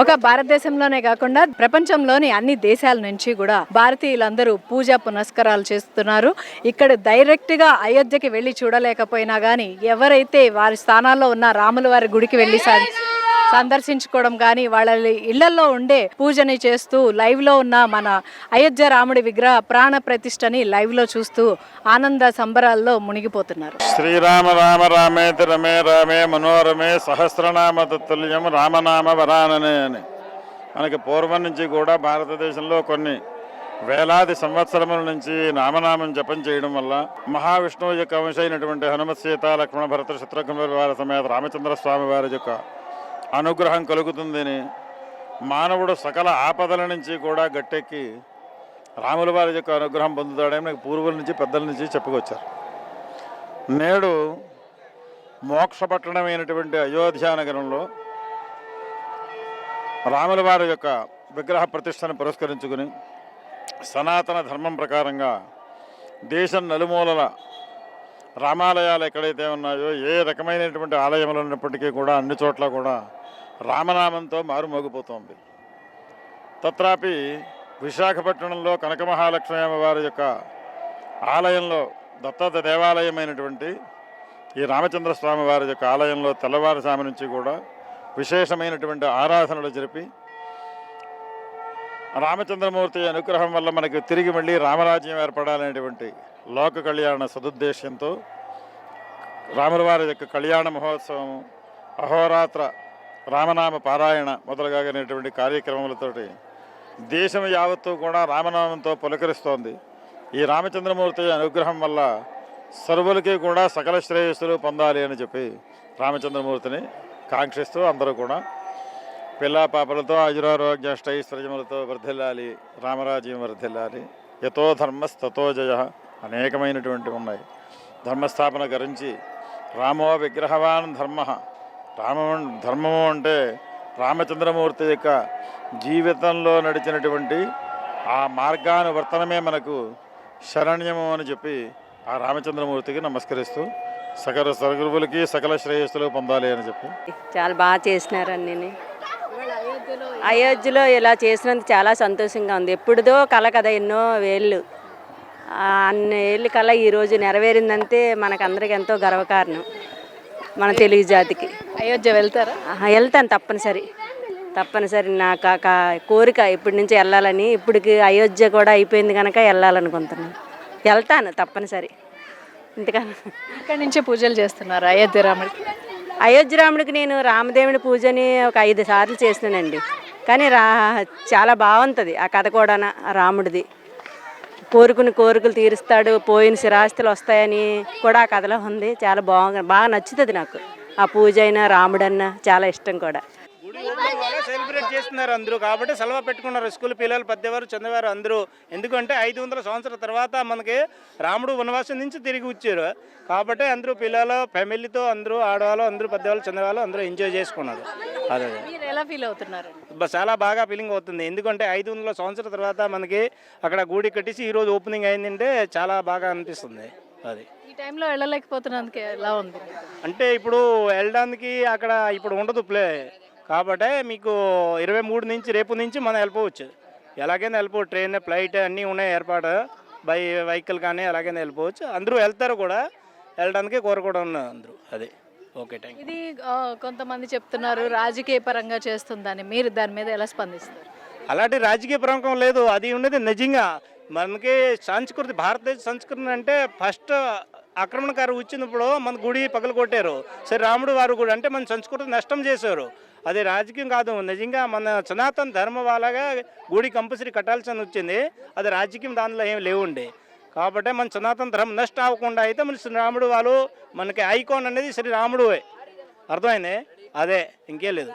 ఒక భారతదేశంలోనే కాకుండా ప్రపంచంలోని అన్ని దేశాల నుంచి కూడా భారతీయులందరూ పూజా పునస్కారాలు చేస్తున్నారు. ఇక్కడ డైరెక్ట్గా అయోధ్యకి వెళ్ళి చూడలేకపోయినా కానీ ఎవరైతే వారి స్థానాల్లో ఉన్న రాముల వారి గుడికి వెళ్ళి సాధి సందర్శించుకోవడం కానీ వాళ్ళ ఇళ్ళలో ఉండే పూజని చేస్తూ లైవ్లో ఉన్న మన అయోధ్య రాముడి విగ్రహ ప్రాణ ప్రతిష్టని లైవ్లో చూస్తూ ఆనంద సంబరాల్లో మునిగిపోతున్నారు. శ్రీరామ రామ రామేతి రమే రామే మనోరమే సహస్రనామ తత్తుల్యం రామనామ వరాననే అని. మనకి పూర్వం నుంచి కూడా భారతదేశంలో కొన్ని వేలాది సంవత్సరముల నుంచి నామనామం జపం చేయడం వల్ల మహావిష్ణువు యొక్క అంశ అయినటువంటి హనుమత్ సీత లక్ష్మణ భరత శత్రుఘ్న వారి సమేత రామచంద్ర స్వామి వారి యొక్క అనుగ్రహం కలుగుతుందని మానవుడు సకల ఆపదల నుంచి కూడా గట్టెక్కి రాముల వారి యొక్క అనుగ్రహం పొందుతాడని నాకు పూర్వుల నుంచి పెద్దల నుంచి చెప్పుకొచ్చారు. నేడు మోక్షపట్టణమైనటువంటి అయోధ్య నగరంలో రాముల వారి యొక్క విగ్రహ ప్రతిష్టను పురస్కరించుకుని సనాతన ధర్మం ప్రకారంగా దేశం నలుమూలల రామాలయాలు ఎక్కడైతే ఉన్నాయో ఏ రకమైనటువంటి ఆలయములు ఉన్నప్పటికీ కూడా అన్ని చోట్ల కూడా రామనామంతో మారుమోగిపోతోంది. తత్రాపి విశాఖపట్నంలో కనక మహాలక్ష్మి వారి యొక్క ఆలయంలో దత్తత దేవాలయమైనటువంటి ఈ రామచంద్ర స్వామి వారి యొక్క ఆలయంలో తెల్లవారుజాము నుంచి కూడా విశేషమైనటువంటి ఆరాధనలు జరిపి రామచంద్రమూర్తి అనుగ్రహం వల్ల మనకు తిరిగి మళ్ళీ రామరాజ్యం ఏర్పడాలనేటువంటి లోక కళ్యాణ సదుద్దేశంతో రాములవారి యొక్క కళ్యాణ మహోత్సవం అహోరాత్ర రామనామ పారాయణ మొదలుగానేటువంటి కార్యక్రమాలతోటి దేశం యావత్తు కూడా రామనామంతో పులకరిస్తోంది. ఈ రామచంద్రమూర్తి అనుగ్రహం వల్ల సర్వులకి కూడా సకల శ్రేయస్సులు పొందాలి అని చెప్పి రామచంద్రమూర్తిని కాంక్షిస్తూ అందరూ కూడా పిల్ల పాపలతో ఆయురారోగ్య అష్టైశ్వర్యములతో వర్ధిల్లాలి రామరాజ్యం వర్ధిల్లాలి యతో ధర్మస్తతో జయ. అనేకమైనటువంటి ఉన్నాయి. ధర్మస్థాపన గురించి రామో విగ్రహవాన్ ధర్మ. రామ ధర్మము అంటే రామచంద్రమూర్తి యొక్క జీవితంలో నడిచినటువంటి ఆ మార్గానువర్తనమే మనకు శరణ్యము అని చెప్పి ఆ రామచంద్రమూర్తికి నమస్కరిస్తూ సకల సగరువులకి సకల శ్రేయస్సులు పొందాలి అని చెప్పి. చాలా బాగా చేసినారు అయోధ్యలో ఇలా చేసినందుకు చాలా సంతోషంగా ఉంది. ఎప్పుడుదో కళ కదా ఎన్నో వేళ్ళు. అన్ని ఏళ్ళ కళ ఈరోజు నెరవేరిందంటే మనకందరికి ఎంతో గర్వకారణం మన తెలుగు జాతికి. అయోధ్య వెళ్తారా? వెళ్తాను తప్పనిసరి. తప్పనిసరి నాకు ఆ కా- కోరిక ఇప్పటి నుంచి వెళ్ళాలని. ఇప్పటికి అయోధ్య కూడా అయిపోయింది కనుక వెళ్ళాలనుకుంటున్నాను. వెళ్తాను తప్పనిసరి. ఇంతకన్నా ఇక్కడి నుంచే పూజలు చేస్తున్నారు అయోధ్య రాముడికి? అయోధ్య రాముడికి నేను రామదేవుడి పూజని ఒక ఐదు సార్లు చేసినానండి కానీ రా చాలా బాగుంటుంది ఆ కథ కూడా రాముడిది. కోరుకుని కోరికలు తీరుస్తాడు. పోయిన స్థిరాస్తులు వస్తాయని కూడా ఆ కథలో ఉంది. చాలా బాగా బాగా నచ్చుతుంది నాకు. ఆ పూజ అయినా రాముడన్నా చాలా ఇష్టం కూడా. సెలబ్రేట్ చేస్తున్నారు అందరూ. కాబట్టి సెలవు పెట్టుకున్నారు. స్కూల్ పిల్లలు పెద్దవారు చందవారు అందరూ. ఎందుకంటే ఐదు వందల సంవత్సరాల తర్వాత మనకి రాముడు వనవాసం నుంచి తిరిగి వచ్చారు. కాబట్టి అందరూ పిల్లలు ఫ్యామిలీతో అందరూ ఆడవాళ్ళు అందరూ పెద్దవాళ్ళు చందవాళ్ళు అందరూ ఎంజాయ్ చేసుకున్నారు. అదే. ఎలా ఫీల్ అవుతున్నారు చాలా బాగా ఫీలింగ్ అవుతుంది. ఎందుకంటే ఐదు వందల సంవత్సరాల తర్వాత మనకి అక్కడ గుడి కట్టేసి ఈరోజు ఓపెనింగ్ అయిందంటే చాలా బాగా అనిపిస్తుంది అది. ఈ టైంలో వెళ్ళలేకపోతున్నందుకు ఎలా ఉంది? అంటే ఇప్పుడు వెళ్ళడానికి అక్కడ ఇప్పుడు ఉండదు ప్లే కాబట్టి మీకు ఇరవై మూడు నుంచి రేపు నుంచి మనం వెళ్ళిపోవచ్చు. ఎలాగైనా వెళ్ళిపోవచ్చు ట్రైన్ ఫ్లైట్ అన్నీ ఉన్నాయి ఏర్పాటు. బై వెహికల్ కానీ ఎలాగైనా వెళ్ళిపోవచ్చు. అందరూ వెళ్తారు కూడా. వెళ్ళడానికి కోరుకోవడం అందరూ అదే. ఓకే థ్యాంక్ ఇది కొంతమంది చెప్తున్నారు రాజకీయ పరంగా చేస్తుందని. మీరు దాని మీద ఎలా స్పందిస్తారు? అలాంటి రాజకీయ ప్రముఖం లేదు. అది ఉన్నది నిజంగా. మనకి సంస్కృతి భారతదేశ సంస్కృతి అంటే ఫస్ట్ ఆక్రమణకారు వచ్చినప్పుడు మన గుడి పగలు కొట్టారు సరే రాముడు వారు కూడా అంటే మన సంస్కృతి నష్టం చేశారు. అది రాజకీయం కాదు. నిజంగా మన సనాతన ధర్మ వాళ్ళగా గుడి కంపల్సరీ కట్టాల్సి వచ్చింది. అది రాజకీయం దానిలో ఏం లేవుండే. కాబట్టి మన సనాతన ధర్మం నష్టం అవ్వకుండా అయితే మన శ్రీరాముడు వాళ్ళు మనకి ఐకాన్ అనేది శ్రీరాముడు అర్థమైంది? అదే ఇంకేం లేదు.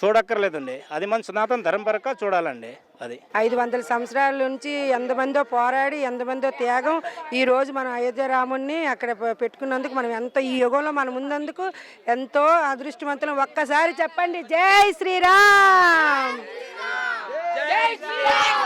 చూడక్కర్లేదండి. అది మన సనాతన ధర్మ పరక చూడాలండి అది. ఐదు వందల సంవత్సరాల నుంచి ఎంతమందో పోరాడి ఎంతమందో త్యాగం ఈ రోజు మనం అయోధ్య రాముడిని అక్కడ పెట్టుకున్నందుకు మనం ఎంత ఈ యుగంలో మనం ఉన్నందుకు ఎంతో అదృష్టవంతులం. ఒక్కసారి చెప్పండి. జై శ్రీరామ్! జై శ్రీరామ్!